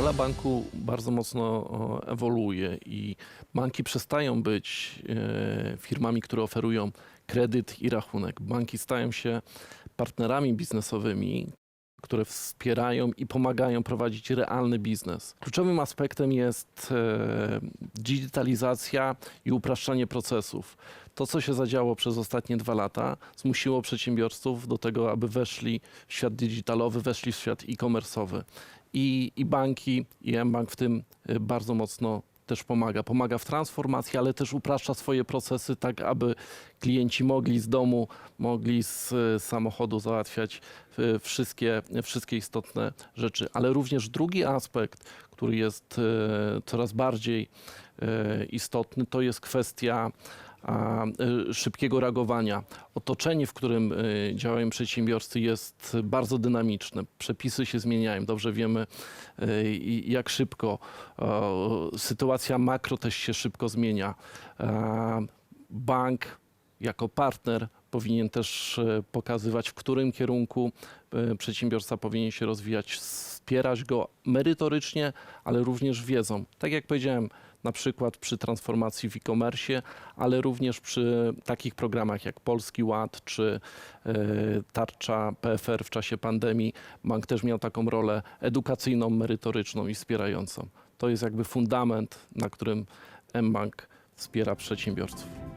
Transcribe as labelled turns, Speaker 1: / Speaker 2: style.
Speaker 1: banku bardzo mocno ewoluuje i banki przestają być e, firmami, które oferują kredyt i rachunek. Banki stają się partnerami biznesowymi, które wspierają i pomagają prowadzić realny biznes. Kluczowym aspektem jest e, digitalizacja i upraszczanie procesów. To, co się zadziało przez ostatnie dwa lata, zmusiło przedsiębiorców do tego, aby weszli w świat digitalowy, weszli w świat e-commerce'owy. I, I banki, i mBank w tym e, bardzo mocno też pomaga. Pomaga w transformacji, ale też upraszcza swoje procesy tak, aby klienci mogli z domu, mogli z samochodu załatwiać e, wszystkie, wszystkie istotne rzeczy. Ale również drugi aspekt, który jest e, coraz bardziej e, istotny, to jest kwestia a, e, szybkiego reagowania. Otoczenie, w którym e, działają przedsiębiorcy jest bardzo dynamiczne. Przepisy się zmieniają. Dobrze wiemy, i- jak szybko. Sytuacja makro też się szybko zmienia. Bank jako partner powinien też e, pokazywać, w którym kierunku e, przedsiębiorca powinien się rozwijać, wspierać go merytorycznie, ale również wiedzą. Tak jak powiedziałem, na przykład przy transformacji w e-commerce, ale również przy takich programach jak Polski Ład czy e, tarcza PFR w czasie pandemii. Bank też miał taką rolę edukacyjną, merytoryczną i wspierającą. To jest jakby fundament, na którym mBank wspiera przedsiębiorców.